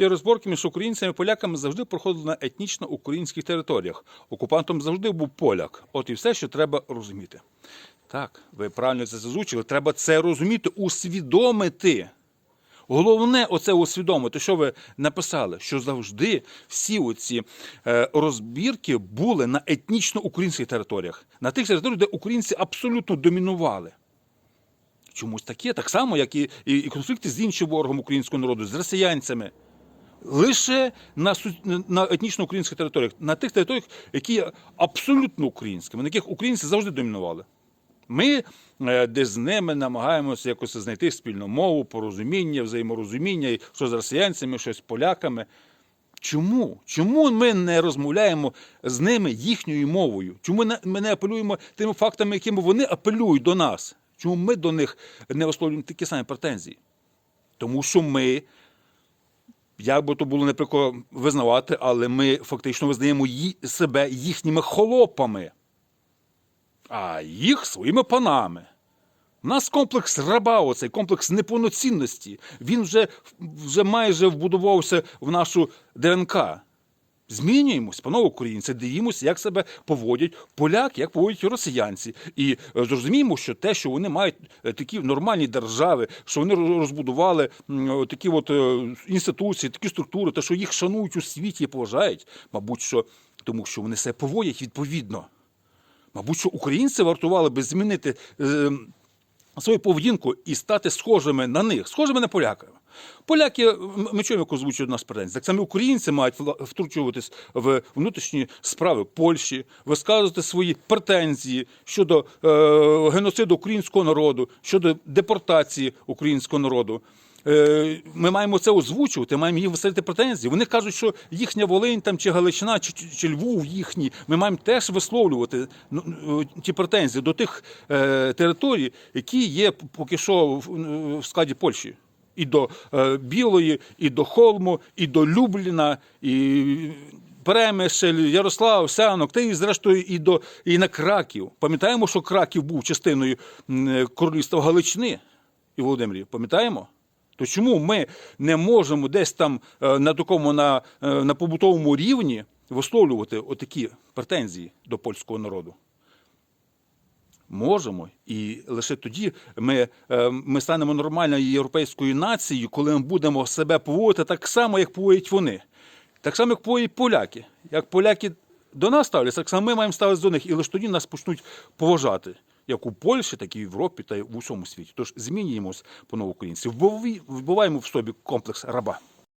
Всі розборки між українцями і поляками завжди проходили на етнічно українських територіях. Окупантом завжди був поляк. От і все, що треба розуміти. Так, ви правильно це зазвучили. Треба це розуміти, усвідомити. Головне оце усвідомити, що ви написали, що завжди всі оці е, розбірки були на етнічно українських територіях, на тих територіях, де українці абсолютно домінували. Чомусь таке, так само, як і, і конфлікти з іншим ворогом українського народу, з росіянцями. Лише на, на етнічно українських територіях, на тих територіях, які є абсолютно українськими, на яких українці завжди домінували. Ми е, десь з ними намагаємося якось знайти спільну мову, порозуміння, взаєморозуміння, що з росіянцями, що з поляками. Чому? Чому ми не розмовляємо з ними їхньою мовою? Чому ми не апелюємо тими фактами, якими вони апелюють до нас? Чому ми до них не висловлюємо такі самі претензії? Тому що ми, як би то було неприко визнавати, але ми фактично визнаємо себе їхніми холопами, а їх своїми панами. У нас комплекс раба, оцей комплекс неповноцінності. Він вже, вже майже вбудувався в нашу ДНК. Змінюємось, панове українці, дивімося, як себе поводять поляки, як поводять росіянці. І е, зрозуміємо, що те, що вони мають е, такі нормальні держави, що вони розбудували такі от е, інституції, такі структури, те, що їх шанують у світі і поважають, мабуть, що тому що вони себе поводять відповідно. Мабуть, що українці вартували би змінити е, свою поведінку і стати схожими на них, схожими на поляків. Поляки, ми чуємо, як озвучують нас претензії. Так само українці мають втручуватись в внутрішні справи Польщі, висказувати свої претензії щодо е, геноциду українського народу, щодо депортації українського народу. Е, Ми маємо це озвучувати, маємо їм виставити претензії. Вони кажуть, що їхня Волинь там чи Галичина, чи, чи, чи Львов їхній. Ми маємо теж висловлювати ну, е, ті претензії до тих е, територій, які є поки що в, в складі Польщі. І до е, Білої, і до Холму, і до Любліна, і Перемишль, Ярослав, Сянок, та і зрештою і до і на Краків. Пам'ятаємо, що Краків був частиною королівства Галичини і Володимирів. Пам'ятаємо? То чому ми не можемо десь там е, на такому на, е, на побутовому рівні висловлювати отакі претензії до польського народу? Можемо, і лише тоді ми, е, ми станемо нормальною європейською нацією, коли ми будемо себе поводити так само, як поводять вони. Так само, як поводять поляки. Як поляки до нас ставляться, так само ми маємо ставитися до них, і лише тоді нас почнуть поважати. Як у Польщі, так і в Європі та й в усьому світі. Тож змінюємось, панове українці, вбиваємо в собі комплекс раба.